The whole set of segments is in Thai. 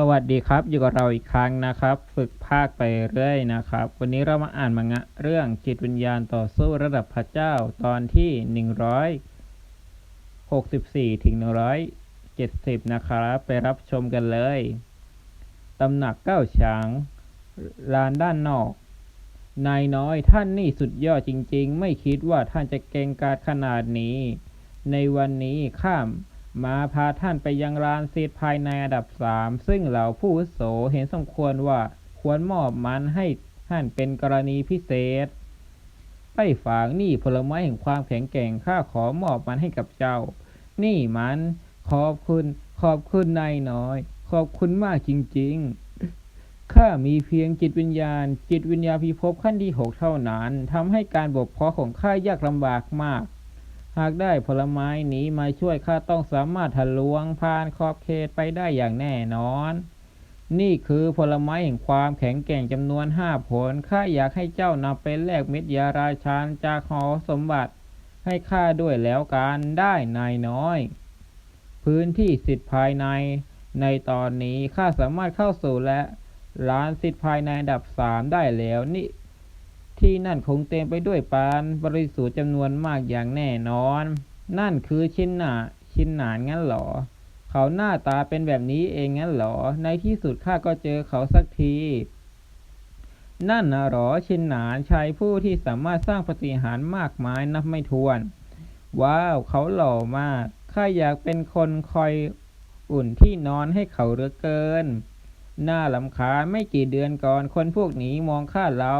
สวัสดีครับ อยู่กับเราอีกครั้งนะครับ ฝึกภาคไปเรื่อยนะครับ วันนี้เรามาอ่านมังงะเรื่องจิตวิญญาณต่อสู้ระดับพระเจ้าตอนที่ 164 ถึง 170 นะครับ ไปรับชมกันเลยตำหนักเก้าช้างลานด้านนอก นายน้อยท่านนี่สุดยอดจริง ๆ ไม่คิดว่าท่านจะเก่งกาจขนาดนี้ ในวันนี้ข้าม มาพาท่านไปยังลานซีดภายในอันดับสามซึ่งเหล่าผู้โสเห็นสมควรว่าควรมอบมันให้ท่านเป็นกรณีพิเศษไปฝากนี่ผลไม้แห่งความแข็งแกร่งข้าขอมอบมันให้กับเจ้า นี่มันขอบคุณขอบคุณนายน้อย ขอบคุณมากจริงๆข้ามีเพียงจิตวิญญาณ จิตวิญญาณพิภพขั้นที่หกเท่านั้นทำให้การบกพอของข้ายากลำบากมาก หากได้ผลไม้นี้มาช่วยข้าต้องสามารถทะลวงผ่านขอบเขตไปได้อย่างแน่นอน นี่คือผลไม้แห่งความแข็งแกร่งจำนวนห้าผลข้าอยากให้เจ้านำไปแลกเม็ดยาราชานจากหอสมบัติ ให้ข้าด้วยแล้วกันได้นายน้อย พื้นที่สิทธิภายใน ในตอนนี้ข้าสามารถเข้าสู่และร้านสิทธิภายในอันดับสามได้แล้วนี่ ที่นั่นคงเต็มไปด้วยปานบริสุทธิ์จำนวนมากอย่างแน่นอน นั่นคือชินหนาชินหนานงั้นหรอ เขาหน้าตาเป็นแบบนี้เองงั้นหรอ ในที่สุดข้าก็เจอเขาสักที นั่นนะหรอชินหนานชายผู้ที่สามารถสร้างปฏิหารย์มากมายนับไม่ถ้วน ว้าวเขาหล่อมากข้าอยากเป็นคนคอยอุ่นที่นอนให้เขาเหลือเกิน หน่าลำคาไม่กี่เดือนก่อนคนพวกนี้มองข้าเรา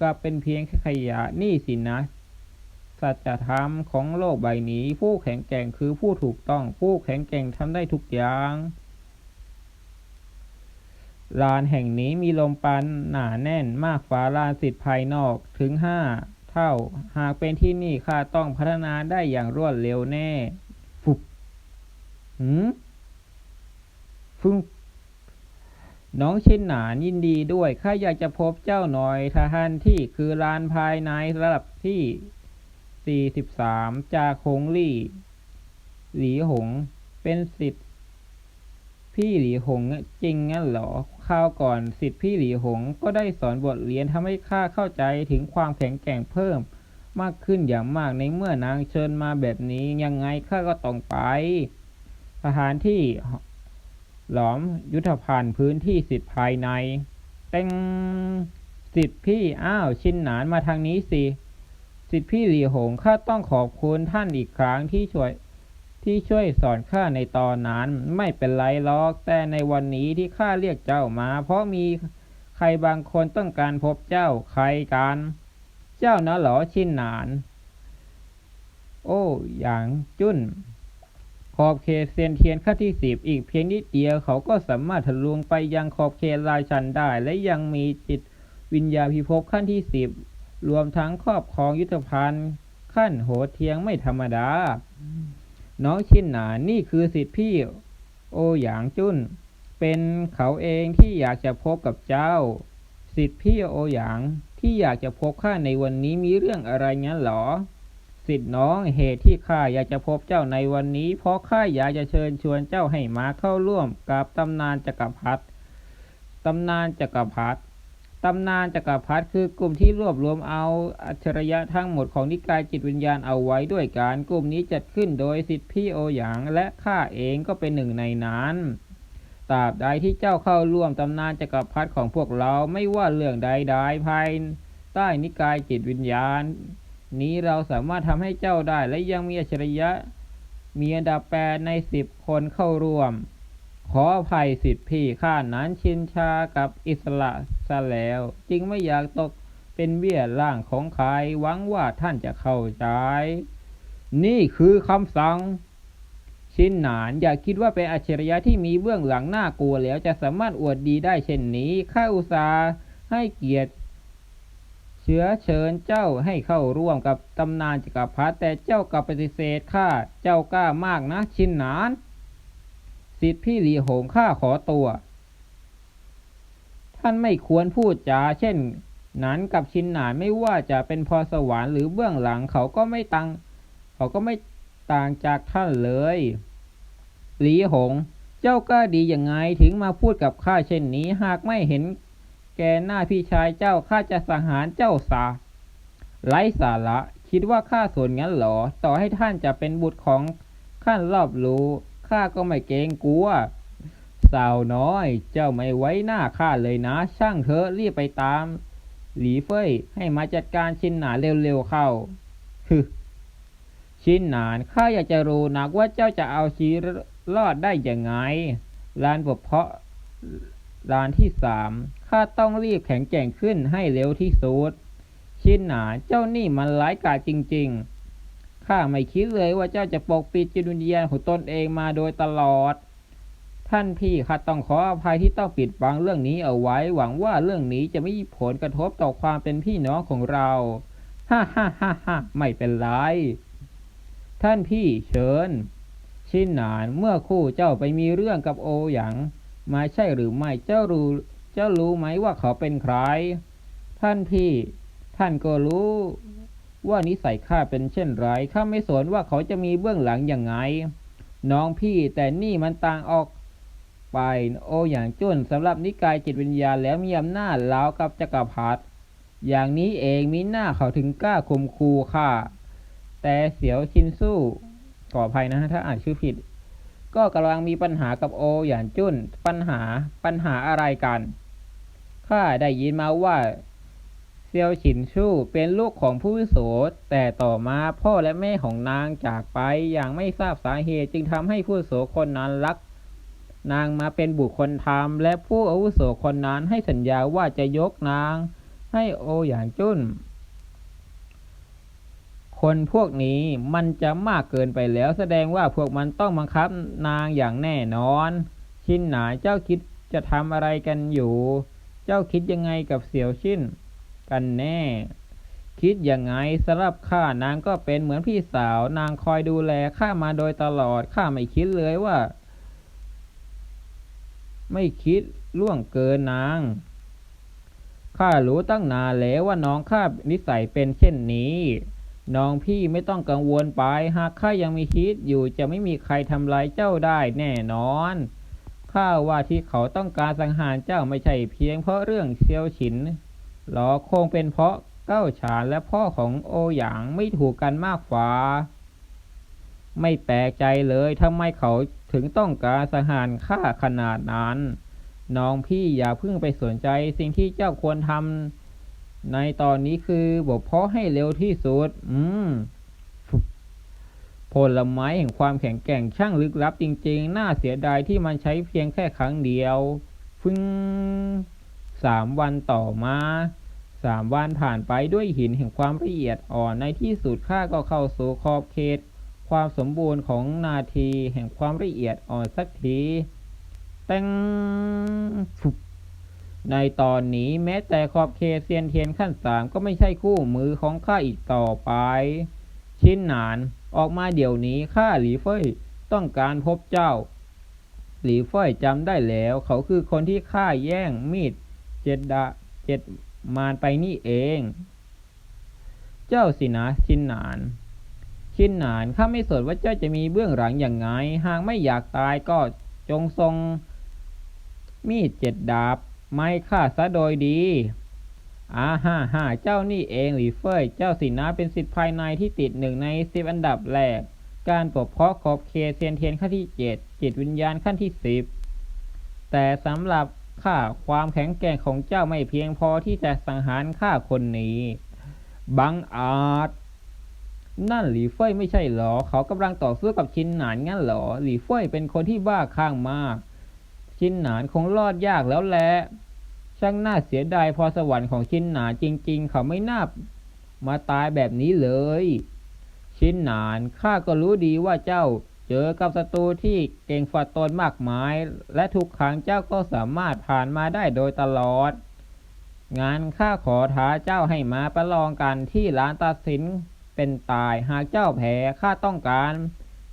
ก็เป็นเพียงแค่ขยะนี่สินะ สัจธรรมของโลกใบนี้ ผู้แข็งแกร่งคือผู้ถูกต้อง ผู้แข็งแกร่งทำได้ทุกอย่างลานแห่งนี้มีลมปานหนาแน่นมากฟ้าลานสิทธิ์ภายนอกถึงห้าเท่า หากเป็นที่นี่ข้าต้องพัฒนาได้อย่างรวดเร็วแน่ ฟุบหืมฟึ่ง น้องชินหนานยินดีด้วยข้าอยากจะพบเจ้าหน่อยทหารที่คือลานภายในระดับที่ 43 จากหงลี่ หลีหง เป็นสิทธิ์พี่หลีหงจริงงั้นเหรอคราวก่อนสิทธิ์พี่หลีหงก็ได้สอนบทเรียนทำให้ข้าเข้าใจถึงความแข็งแกร่งเพิ่ม มากขึ้นอย่างมากในเมื่อนางเชิญมาแบบนี้ยังไงข้าก็ต้องไปสถานที่ หลอมยุทธภัณฑ์พื้นที่สิทธิภายใน เต็งสิทธิพี่อ้าวชินหนานมาทางนี้สิ สิทธิพี่หลีหงข้าต้องขอบคุณท่านอีกครั้งที่ช่วยที่ช่วยสอนข้าในตอนนั้นไม่เป็นไรหรอก แต่ในวันนี้ที่ข้าเรียกเจ้ามา เพราะมีใครบางคนต้องการพบเจ้าใครกัน เจ้านะหรอชินหนาน โอ้อย่างจุ้น ขอบเขตเซียนเทียนขั้นที่สิบอีกเพียงนิดเดียวเขาก็สามารถทะลวงไปยังขอบเขตราชันได้ และยังมีจิตวิญญาณพิภพขั้นที่สิบรวมทั้งครอบครองยุทธภัณฑ์ขั้นโหดเทียงไม่ธรรมดา น้องชินหนานนี่คือสิทธิพี่ โอหยางจุ้น เป็นเขาเองที่อยากจะพบกับเจ้า สิทธิพี่โอหยางที่อยากจะพบข้าในวันนี้มีเรื่องอะไรงั้นหรอ สิทธิ์น้องเหตุที่ข้าอยากจะพบเจ้าในวันนี้ เพราะข้าอยากจะเชิญชวนเจ้าให้มาเข้าร่วมกับตำนานจักรพรรดิตำนานจักรพรรดิตำนานจักรพรรดิคือกลุ่มที่รวบรวมเอาอัจฉริยะทั้งหมดของนิกายจิตวิญญาณเอาไว้ด้วยการกลุ่มนี้จัดขึ้นโดยสิทธิพี่โอหยางและข้าเองก็เป็นหนึ่งในนั้นตราบใดที่เจ้าเข้าร่วมตำนานจักรพรรดิของพวกเราไม่ว่าเรื่องใดๆภายใต้นิกายจิตวิญญาณ นี้เราสามารถทำให้เจ้าได้และยังมีอัจฉริยะ มีอันดับแปดในสิบคนเข้าร่วม ขออภัยสิทธิพี่ข้านั้นชินชากับอิสระซะแล้ว จึงไม่อยากตกเป็นเบี้ยล่างของใครหวังว่าท่านจะเข้าใจ นี่คือคำสั่งชินหนานอย่าคิดว่าเป็นอัจฉริยะที่มีเบื้องหลังน่ากลัวแล้วจะสามารถอวดดีได้เช่นนี้ข้าอุตสาห์ให้เกียรติ เชื้อเชิญเจ้าให้เข้าร่วมกับตำนานจักรพรรดิแต่เจ้ากลับปฏิเสธข้าเจ้ากล้ามากนะชินหนาน สิทธิพี่หลีโหงข้าขอตัว ท่านไม่ควรพูดจาเช่น นั้นกับชินหนานไม่ว่าจะเป็นพรสวรรค์หรือเบื้องหลังเขาก็ไม่ตังเขาก็ไม่ต่างจากท่านเลยหลีหง เจ้ากล้าดียังไงถึงมาพูดกับข้าเช่นนี้หากไม่เห็น แกหน้าพี่ชายเจ้าข้าจะสังหารเจ้าซาไร้สาระคิดว่าข้าสนงั้นหรอ ต่อให้ท่านจะเป็นบุตรของข้านรอบรู้ข้าก็ไม่เกรงกลัวสาวน้อย เจ้าไม่ไว้หน้าข้าเลยนะ ช่างเถอะรีบไปตาม หลีเฟยให้มาจัดการชินหนานเร็วๆเข้าฮึชินหนานข้าอยากจะรู้นักว่าเจ้าจะเอาชีวิตรอดได้ยังไงลานบเพาะลานที่สาม ข้าต้องรีบแข็งแกร่งขึ้นให้เร็วที่สุด ชินหนานเจ้านี่มันร้ายกาจจริง ๆ ข้าไม่คิดเลยว่าเจ้าจะปกปิดจิตวิญญาณของตนเองมาโดยตลอด ท่านพี่ข้าต้องขออภัยที่ต้องปิดบังเรื่องนี้เอาไว้ หวังว่าเรื่องนี้จะไม่มีผลกระทบต่อความเป็นพี่น้องของเรา ฮ่าฮ่าฮ่าฮ่าไม่เป็นไร ท่านพี่เชิญ ชินหนานเมื่อคู่เจ้าไปมีเรื่องกับโอหยางมาใช่หรือไม่เจ้ารู้ จ้ารู้ไหมว่าเขาเป็นใคร ท่านพี่ ท่านก็รู้ว่านิสัยข้าเป็นเช่นไร ข้าไม่สนว่าเขาจะมีเบื้องหลังอย่างไง น้องพี่แต่นี่มันต่างออกไปโออย่างจุนสำหรับนิกายจิตวิญญาณแล้วมีอำนาจล้าวกับจักรพรรดิอย่างนี้เองมีหน้าเขาถึงกล้าข่มคูข้าแต่เสียวชินสู้ขออภัยนะฮะถ้าอ่านชื่อผิด ก็กำลังมีปัญหากับโออย่างจุนปัญหาปัญหาอะไรกัน ข้าได้ยินมาว่าเซียวฉินชู่เป็นลูกของผู้วุโสแต่ต่อมาพ่อและแม่ของนางจากไปอย่างไม่ทราบสาเหตุจึงทำให้ผู้วุโสคนนั้นรัก นางมาเป็นบุคคลธรรม และผู้อาวุโสคนนั้นให้สัญญาว่าจะยกนางให้โออย่างจุนคนพวกนี้มันจะมากเกินไปแล้วแสดงว่าพวกมันต้องบังคับนางอย่างแน่นอน ชินหนาเจ้าคิดจะทำอะไรกันอยู่ เจ้าคิดยังไงกับเสี่ยวชินกันแน่ คิดยังไงสำหรับข้านางก็เป็นเหมือนพี่สาวนางคอยดูแลข้ามาโดยตลอดข้าไม่คิดเลยว่า ไม่คิดล่วงเกินนางข้ารู้ตั้งนานแล้วว่าน้องข้านิสัยเป็นเช่นนี้ น้องพี่ไม่ต้องกังวลไป หากข้ายังมีชีวิตอยู่จะไม่มีใครทำลายเจ้าได้แน่นอน ข้าว่าที่เขาต้องการสังหารเจ้าไม่ใช่เพียงเพราะเรื่องเซียวฉิน หรอคงเป็นเพราะเก้าฉานและพ่อของโอหยางไม่ถูกกันมากฝ่า ไม่แปลกใจเลยทำไมเขาถึงต้องการสังหารข้าขนาดนั้น น้องพี่อย่าเพิ่งไปสนใจสิ่งที่เจ้าควรทำในตอนนี้คือบอกเพาะให้เร็วที่สุด อืม ผลไม้แห่งความแข็งแกร่งช่างลึกลับจริงๆ น่าเสียดายที่มันใช้เพียงแค่ครั้งเดียว ฟึ่งสามวันต่อมาสามวันผ่านไปด้วยหินแห่งความละเอียดอ่อนในที่สุดข้าก็เข้าสู่ขอบเขต ความสมบูรณ์ของนาทีแห่งความละเอียดอ่อนสักทีแตงฟุบในตอนนี้แม้แต่ขอบเขตเซียนเทียนขั้นสามก็ไม่ใช่คู่มือของข้าอีกต่อไป ชิ้นหนาน ออกมาเดี๋ยวนี้ข้าหลีเฟยต้องการพบเจ้า หลีเฟยจำได้แล้ว เขาคือคนที่ฆ่าแย่งมีดเจ็ดดาเจ็ดมารไปนี่เอง เจ้าสินะชินหนาน ชินหนานข้าไม่สนว่าเจ้าจะมีเบื้องหลังอย่างไง หากไม่อยากตายก็จงทรงมีดเจ็ดดาบ ไม่ฆ่าซะโดยดี อาฮ่าฮ่าเจ้านี่เองหลีเฟยเจ้าสินะเป็นสิทธิภายในที่ติดหนึ่งในสิบอันดับแรก การปกเพาะขอบเขตเซียนเทียนขั้นที่เจ็ดจิตวิญญาณขั้นที่สิบแต่สำหรับข้าความแข็งแกร่งของเจ้าไม่เพียงพอที่จะสังหารข้าคนนี้บังอาจ นั่นหลีเฟยไม่ใช่หรอ เขากำลังต่อสู้กับชินหนานงั้นหรอ หลีเฟยเป็นคนที่บ้าคลั่งมาก ชินหนานคงรอดยากแล้วแหละ ช่างน่าเสียดายพอสวรรค์ของชินหนานจริง ๆ เขาไม่น่ามาตายแบบนี้เลย ชินหนานข้าก็รู้ดีว่าเจ้าเจอกับศัตรูที่เก่งฝ่าตนมากมาย และทุกครั้งเจ้าก็สามารถผ่านมาได้โดยตลอด งานข้าขอท้าเจ้าให้มาประลองกันที่ร้านตัดสินเป็นตายหากเจ้าแพ้ข้าต้องการ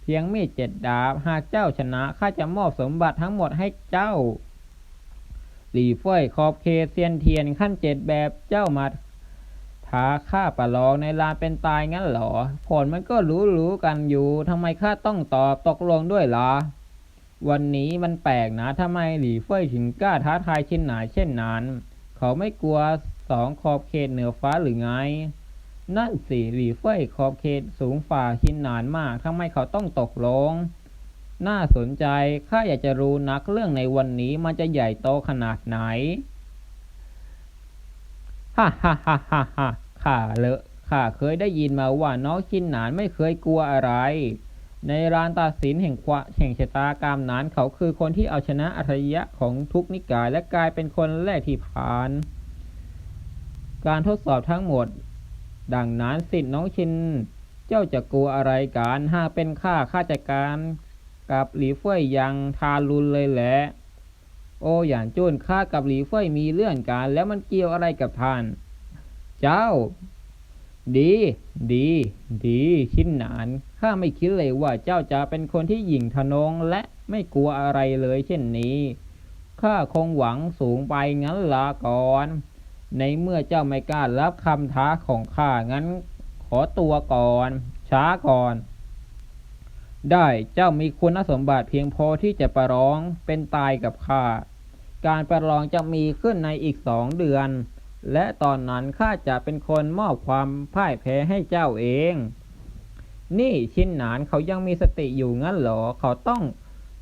เพียงมีดเจ็ดดาบหากเจ้าชนะข้าจะมอบสมบัติทั้งหมดให้เจ้า หลี่เฟ้ยขอบเขตเซียนเทียนขั้นเจ็ดแบบเจ้ามาท้าข้าประลองในลานเป็นตายงั้นเหรอ ผลมันก็รู้ๆกันอยู่ทำไมข้าต้องตอบตกลงด้วยล่ะวันนี้มันแปลกนะทำไมหลี่เฟ่ยถึงกล้าท้าทายชินหนาเช่นนั้น เขาไม่กลัวสองขอบเขตเหนือฟ้าหรือไง นั่นสิหลี่เฟ่ยขอบเขตสูงฝ่าชินหนานมากทำไมเขาต้องตกลง น่าสนใจ ข้าอยากจะรู้นักเรื่องในวันนี้มันจะใหญ่โตขนาดไหน ฮ่าฮ่าฮ่าฮ่าฮ่าข้าเลอะข้าเคยได้ยินมาว่าน้องชินหนานไม่เคยกลัวอะไร ในรานตัดสินแห่งควะแห่งชะตากรรมนั้นเขาคือคนที่เอาชนะอัจฉริยะของทุกนิกายและกลายเป็นคนแรกที่ผ่าน การทดสอบทั้งหมด ดังนั้นสิทธิ์น้องชิน เจ้าจะกลัวอะไรกันหากเป็นข้าข้าจัดการ กับหลีเฟ่ยยังทารุนเลยแหละ โอ้หยานจุนข้ากับหลีเฟ่ยมีเรื่องกันแล้วมันเกี่ยวอะไรกับท่าน เจ้า ดี ดี ดีชิ้นหนานข้าไม่คิดเลยว่าเจ้าจะเป็นคนที่หยิ่งทะนงและไม่กลัวอะไรเลยเช่นนี้ข้าคงหวังสูงไปงั้นละก่อน ในเมื่อเจ้าไม่กล้ารับคำท้าของข้างั้นขอตัวก่อน ช้าก่อน ได้เจ้ามีคุณสมบัติเพียงพอที่จะประลองเป็นตายกับข้า การประลองจะมีขึ้นในอีกสองเดือน และตอนนั้นข้าจะเป็นคนมอบความพ่ายแพ้ให้เจ้าเอง นี่ชินหนานเขายังมีสติอยู่งั้นหรอ เขาต้อง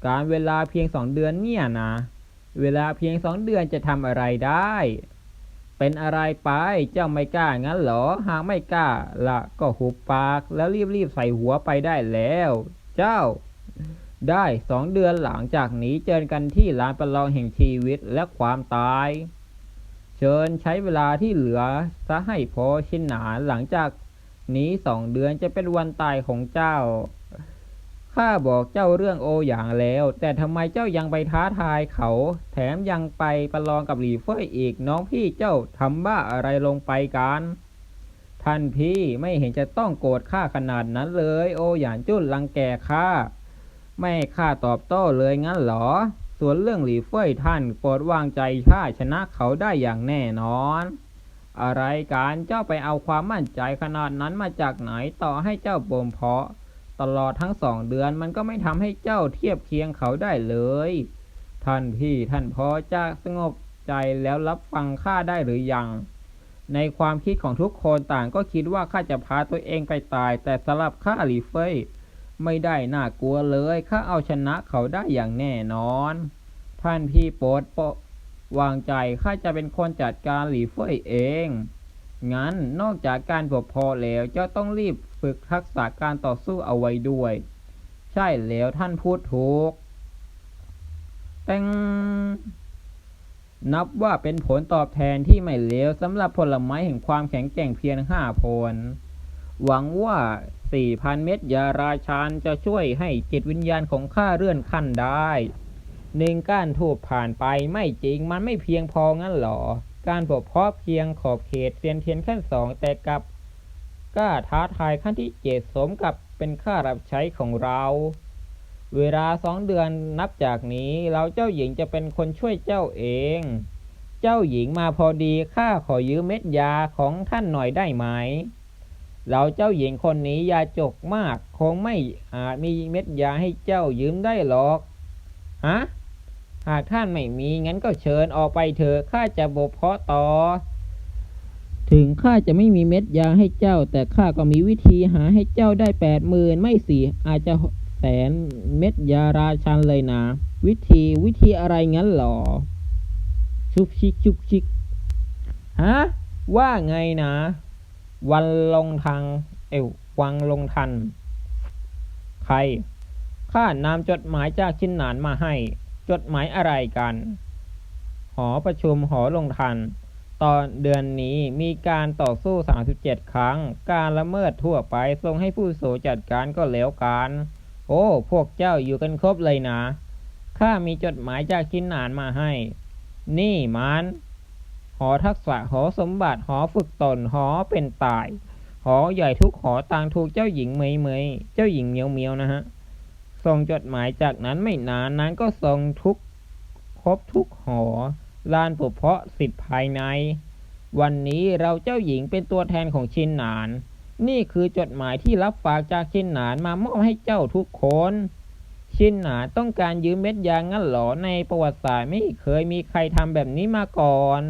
การเวลาเพียงสองเดือนเนี่ยนะ เวลาเพียงสองเดือนจะทำอะไรได้ เป็นอะไรไปเจ้าไม่กล้างั้นหรอ หากไม่กล้าละก็หุบปากแล้วรีบๆใส่หัวไปได้แล้ว เจ้า ได้สองเดือนหลังจากนี้เจอกันที่ลานประลองแห่งชีวิตและความตาย เชิญใช้เวลาที่เหลือซะให้พอชินหนาหลังจากนี้สองเดือนจะเป็นวันตายของเจ้า ข้าบอกเจ้าเรื่องโออย่างแล้ว แต่ทำไมเจ้ายังไปท้าทายเขา แถมยังไปประลองกับหลีเฟ่ยอีกน้องพี่เจ้าทำบ้าอะไรลงไปกัน ท่านพี่ไม่เห็นจะต้องโกรธข้าขนาดนั้นเลย โอหยานจุ้นรังแกข้าไม่ข้าตอบโต้เลยงั้นเหรอ ส่วนเรื่องหลีเฟ่ยท่านโปรดวางใจข้าชนะเขาได้อย่างแน่นอน อะไรการเจ้าไปเอาความมั่นใจขนาดนั้นมาจากไหนต่อให้เจ้าบ่มเพาะ ตลอดทั้งสองเดือนมันก็ไม่ทำให้เจ้าเทียบเคียงเขาได้เลย ท่านพี่ท่านพอจะสงบใจแล้วรับฟังข้าได้หรือยัง ในความคิดของทุกคนต่างก็คิดว่าข้าจะพาตัวเองไปตาย แต่สำหรับข้าหลีเฟยไม่ได้น่ากลัวเลยข้าเอาชนะเขาได้อย่างแน่นอน ท่านพี่โปรดโปวางใจข้าจะเป็นคนจัดการหลีเฟยเอง งั้นนอกจากการบวพอแล้วเจ้าต้องรีบฝึกทักษะการต่อสู้เอาไว้ด้วย ใช่แล้วท่านพูดถูกแตง นับว่าเป็นผลตอบแทนที่ไม่เลวสำหรับผลไม้แห่งความแข็งแกร่งเพียงห้าผล หวังว่า 4,000 เม็ดยาราชานจะช่วยให้จิตวิญญาณของข้าเลื่อนขั้นได้หนึ่งก้านทูบผ่านไปไม่จริงมันไม่เพียงพองั้นหรอ การปกเพาะเพียงขอบเขตเซียนเทียนขั้นสองแต่กับกล้าท้าทายขั้นที่เจ็ดสมกับเป็นข้ารับใช้ของเรา เวลาสองเดือนนับจากนี้เราเจ้าหญิงจะเป็นคนช่วยเจ้าเอง เจ้าหญิงมาพอดีข้าขอยืมเม็ดยาของท่านหน่อยได้ไหม เราเจ้าหญิงคนนี้ยาจกมากคงไม่อาจมีเม็ดยาให้เจ้ายืมได้หรอก ฮะ หากท่านไม่มีงั้นก็เชิญออกไปเถอะข้าจะบเพาะต่อ ถึงข้าจะไม่มีเม็ดยาให้เจ้า แต่ข้าก็มีวิธีหาให้เจ้าได้แปดหมื่นไม่สิอาจจะ แสนเม็ดยาราชันเลยนะ วิธีวิธีอะไรงั้นหรอ ชุบชิกชุบชิกฮะว่าไงนะ วันลงทางเอววังลงทัน ใคร ข้านำจดหมายจากชินหนานมาให้ จดหมายอะไรกัน หอประชุมหอลงทัน ตอนเดือนนี้มีการต่อสู้ 37 ครั้ง การละเมิดทั่วไปส่งให้ผู้โสจัดการก็แล้วกัน โอ้ พวกเจ้าอยู่กันครบเลยนะข้ามีจดหมายจากชินหนานมาให้ นี่มันหอทักษะหอสมบัติหอฝึกตนหอเป็นตาย หอใหญ่ทุกหอต่างถูกเจ้าหญิงเมยเมยเจ้าหญิงเมียวเมียวนะฮะส่งจดหมายจากนั้นไม่นานนั้นก็ส่งทุกครบทุกหอลานปุเพาะสิทธิ์ภายใน วันนี้เราเจ้าหญิงเป็นตัวแทนของชินหนาน นี่คือจดหมายที่รับฝากจากชินหนานมามอบให้เจ้าทุกคน ชินหนาต้องการยืมเม็ดยางั้นหรอในประวัติศาสตร์ไม่เคยมีใครทำแบบนี้มาก่อน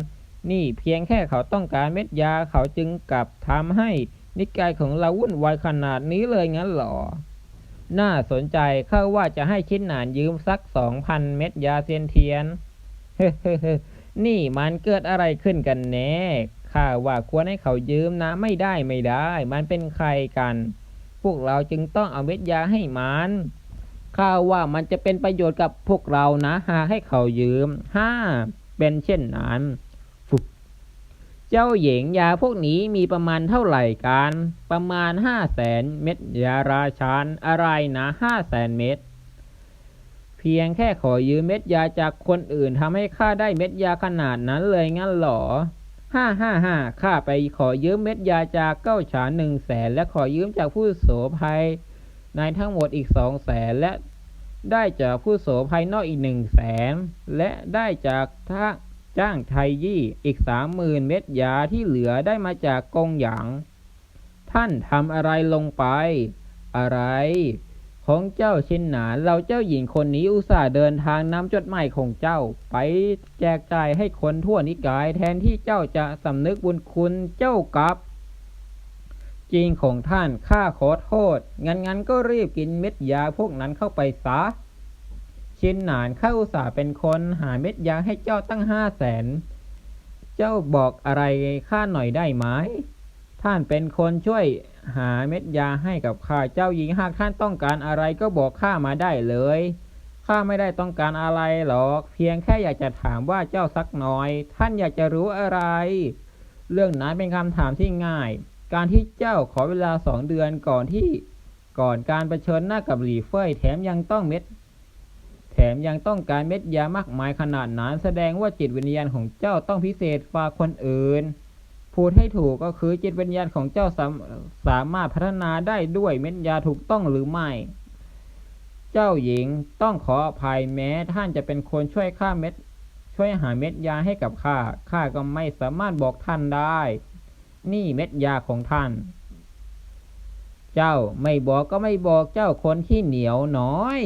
นี่เพียงแค่เขาต้องการเม็ดยาเขาจึงกลับทำให้นิกายของเราวุ่นวายขนาดนี้เลยงั้นหรอ น่าสนใจข้าว่าจะให้ชินหนานยืมสักสองพันเม็ดยาเซียนเทียน เฮ้เฮ้นี่มันเกิดอะไรขึ้นกันแน่ ข้าว่าควรให้เขายืมนะไม่ได้ไม่ได้ มันเป็นใครกัน พวกเราจึงต้องเอาเม็ดยาให้มันข้าว่ามันจะเป็นประโยชน์กับพวกเรานะหาให้เขายืมห้าเป็นเช่นนั้นฟุบเจ้าเหยงยาพวกนี้มีประมาณเท่าไหร่กัน ประมาณห้าแสนเม็ดยาราชานอะไรนะห้าแสนเม็ดเพียงแค่ขอยืมเม็ดยาจากคนอื่นทำให้ข้าได้เม็ดยาขนาดนั้นเลยงั้นหรอ ห้าห้าห้าข้าไปขอยืมเม็ดยาจากเก้าฉานหนึ่งแสนและขอยืมจากผู้โสภัยในทั้งหมดอีกสองแสนและได้จากผู้โสภายนอกอีกหนึ่งแสนและได้จากท่าจ้างไทยยี่อีกสามหมื่นเม็ดยาที่เหลือได้มาจากกงหยาง ท่านทำอะไรลงไป อะไร ของเจ้าชินหนานเราเจ้าหญิงคนนี้อุตส่าห์เดินทางนำจดหมายของเจ้า ไปแจกจ่ายให้คนทั่วนิกาย แทนที่เจ้าจะสำนึกบุญคุณเจ้ากลับ จริงของท่านข้าขอโทษ งั้นงั้นก็รีบกินเม็ดยาพวกนั้นเข้าไปซะชินหนานข้าอุตส่าห์เป็นคนหาเม็ดยาให้เจ้าตั้งห้าแสนเจ้าบอกอะไรข้าหน่อยได้ไหมท่านเป็นคนช่วย หาเม็ดยาให้กับข้าเจ้าหญิงหากท่านต้องการอะไรก็บอกข้ามาได้เลยข้าไม่ได้ต้องการอะไรหรอก เพียงแค่อยากจะถามว่าเจ้าสักหน่อย ท่านอยากจะรู้อะไร เรื่องนั้นเป็นคำถามที่ง่าย การที่เจ้าขอเวลาสองเดือนก่อนที่ก่อนการเผชิญหน้ากับหลี่เฟยแถมยังต้องเม็ด แถมยังต้องการเม็ดยามากมายขนาดนั้นแสดงว่าจิตวิญญาณของเจ้าต้องพิเศษกว่าคนอื่น พูดให้ถูกก็คือจิตวิญญาณของเจ้าสามสามารถพัฒนาได้ด้วยเม็ดยาถูกต้องหรือไม่ เจ้าหญิงต้องขออภัยแม้ท่านจะเป็นคนช่วยข้าเม็ด ช่วยหาเม็ดยาให้กับข้า ข้าก็ไม่สามารถบอกท่านได้ นี่เม็ดยาของท่าน เจ้าไม่บอกก็ไม่บอกเจ้าคนที่เหนียวน้อย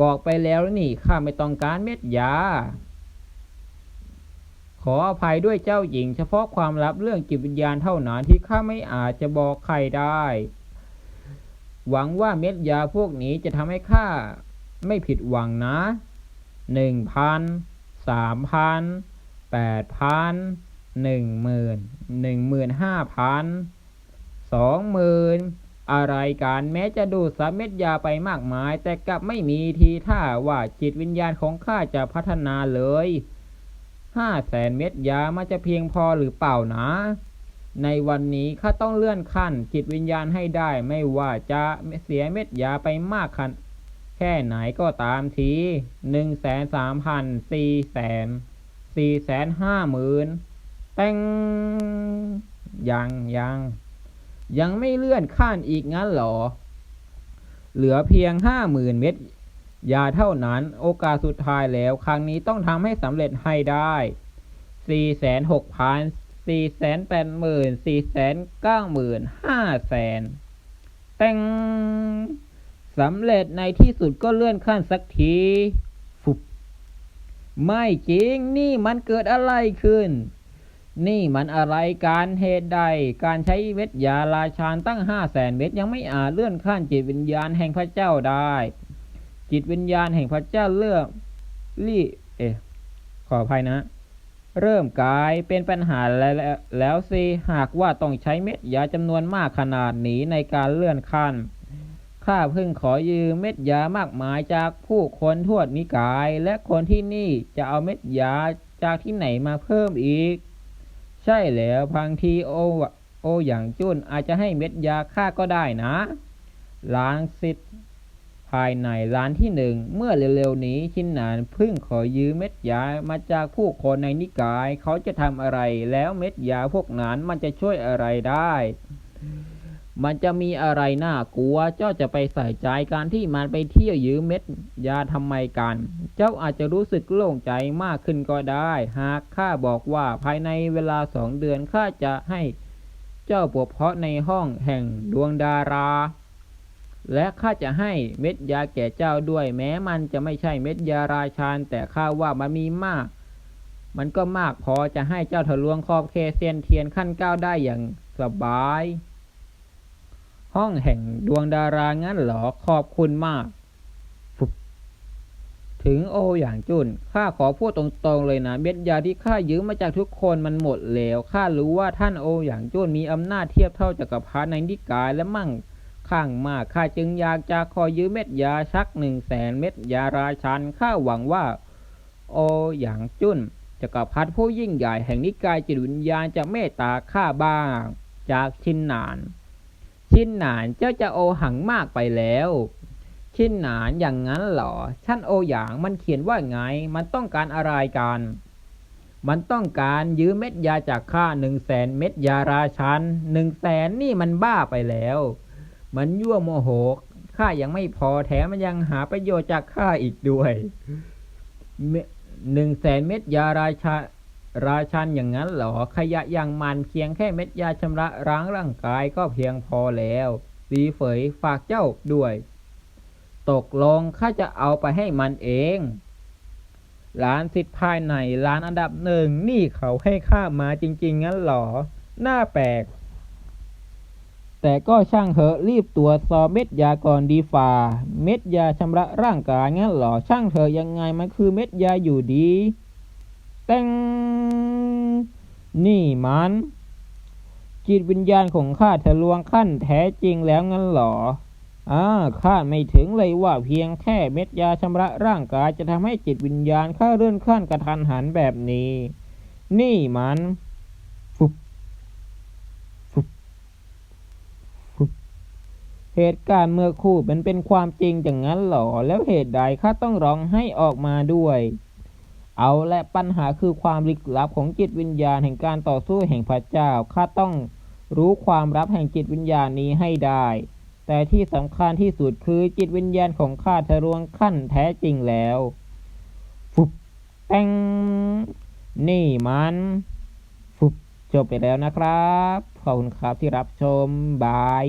บอกไปแล้วนี่ข้าไม่ต้องการเม็ดยา ออภัยด้วยเจ้าหญิง เฉพาะความลับเรื่องจิตวิญญาณเท่านั้นที่ข้าไม่อาจจะบอกใครได้ หวังว่าเม็ดยาพวกนี้จะทำให้ข้าไม่ผิดหวังนะหนึ่งพันสามพันแปดพันหนึ่งหมื่นหนึ่งหมื่นห้าพันสองหมื่นอะไรกันแม้จะดูดซับเม็ดยาไปมากมาย แต่กลับไม่มีทีท่าว่าจิตวิญญาณของข้าจะพัฒนาเลย ห้าแสนเม็ดยามันจะเพียงพอหรือเปล่านะ ในวันนี้ข้าต้องเลื่อนขั้นจิตวิญญาณให้ได้ไม่ว่าจะเสียเม็ดยาไปมากขนแค่ไหนก็ตามทีหนึ่งแสนสามพันสี่แสนสี่แสนห้าหมื่นแป้งยังยัง ยังไม่เลื่อนขั้นอีกงั้นหรอ เหลือเพียงห้าหมื่นเม็ด ยาเท่านั้นโอกาสสุดท้ายแล้วครั้งนี้ต้องทำให้สำเร็จให้ได้สี่แสนหกพันสี่แสนแปดหมื่นสี่แสนเก้าหมื่นห้าแสนแป้งสำเร็จในที่สุดก็เลื่อนขั้นสักทีฟุบไม่จริงนี่มันเกิดอะไรขึ้น นี่มันอะไรการเหตุใด การใช้เม็ดยาราชานตั้งห้าแสนเม็ดยังไม่อาจเลื่อนขั้นจิตวิญญาณแห่งพระเจ้าได้ จิตวิญญาณแห่งพระเจ้าเลือกลี่เอขออภัยนะ เริ่มกลายเป็นปัญหาแล้วแล้วสิหากว่าต้องใช้เม็ดยาจำนวนมากขนาดนี้ในการเลื่อนขั้นข้าเพิ่งขอยืมเม็ดยามากมายจากผู้คนทั่วนิกาย และคนที่นี่จะเอาเม็ดยาจากที่ไหนมาเพิ่มอีก ใช่แล้วบางทีโอโออย่างจุนอาจจะให้เม็ดยาข้าก็ได้นะลางสิทธิ์ ภายในร้านที่หนึ่งเมื่อเร็วๆนี้ชินหนานเพิ่งขอยืมเม็ดยามาจากผู้คนในนิกาย เขาจะทำอะไรแล้วเม็ดยาพวกนั้นมันจะช่วยอะไรได้ มันจะมีอะไรน่ากลัว เจ้าจะไปใส่ใจการที่มันไปเที่ยวยืมเม็ดยาทำไมกัน เจ้าอาจจะรู้สึกโล่งใจมากขึ้นก็ได้ หากข้าบอกว่าภายในเวลาสองเดือนข้าจะให้ เจ้าปวดเพาะในห้องแห่งดวงดารา และข้าจะให้เม็ดยาแก่เจ้าด้วย แม้มันจะไม่ใช่เม็ดยาราชานแต่ข้าว่ามันมีมาก มันก็มากพอจะให้เจ้าทะลวงขอบเขตเซียนเทียนขั้นเก้าได้อย่างสบาย ห้องแห่งดวงดารางั้นเหรอขอบคุณมาก ถึงโออย่างจุนข้าขอพูดตรงๆเลยนะ เม็ดยาที่ข้ายืมมาจากทุกคนมันหมดแล้วข้ารู้ว่าท่านโออย่างจุนมีอำนาจเทียบเท่าจักรพรรดิในนิกายและมั่ง ข้างมากข้าจึงอยากจะขอยืมเม็ดยาชักหนึ่งแสนเม็ดยาราชันข้าหวังว่า โออย่างจุนจักรพรรดิผู้ยิ่งใหญ่แห่งนิกายจิตวิญญาณจะเมตตาข้าบ้าง จากชินหนาน ชินหนานเจ้าจะโอหังมากไปแล้ว ชินหนานอย่างนั้นเหรอท่านโอหยางมันเขียนว่าไง มันต้องการอะไรกัน มันต้องการยืมเม็ดยาจากข้าหนึ่งแสนเม็ดยาราชันหนึ่งแสนนี่มันบ้าไปแล้ว มันยั่วโมโหข้ายังไม่พอแถมมันยังหาประโยชน์จากข้าอีกด้วยหนึ่งแสนเม็ดยาราชาราชันอย่างนั้นเหรอ ขยะอย่างมันเพียงแค่เม็ดยาชำระล้างร่างกายก็เพียงพอแล้วสีเฟยฝากเจ้าด้วย ตกลงข้าจะเอาไปให้มันเองร้านสิทธิ์ภายในร้านอันดับหนึ่งนี่เขาให้ข้ามาจริง ๆ งั้นเหรอน่าแปลก แต่ก็ช่างเถอะรีบตรวจสอบเม็ดยาก่อนดีฝ่า เม็ดยาชำระร่างกายงั้นหรอช่างเถอะยังไงมันคือเม็ดยาอยู่ดีแตงนี่มัน จิตวิญญาณของข้าทะลวงขั้นแท้จริงแล้วงั้นหรออ่าข้าไม่ถึงเลยว่าเพียงแค่เม็ดยาชำระร่างกายจะทำให้จิตวิญญาณข้าเลื่อนขั้นกระทันหันแบบนี้ นี่มัน ฟุบ ฟุบ ฟุบ เหตุการณ์เมื่อคู่เป็นเป็นความจริงอย่างนั้นหรอ แล้วเหตุใดข้าต้องร้องให้ออกมาด้วย เอาและปัญหาคือความลึกลับของจิตวิญญาณแห่งการต่อสู้แห่งพระเจ้าข้าต้องรู้ความลับแห่งจิตวิญญาณนี้ให้ได้ แต่ที่สำคัญที่สุดคือจิตวิญญาณของข้าทะลวงขั้นแท้จริงแล้วฟุบแตงนี่มันฟุบจบไปแล้วนะครับ ขอบคุณครับที่รับชม บาย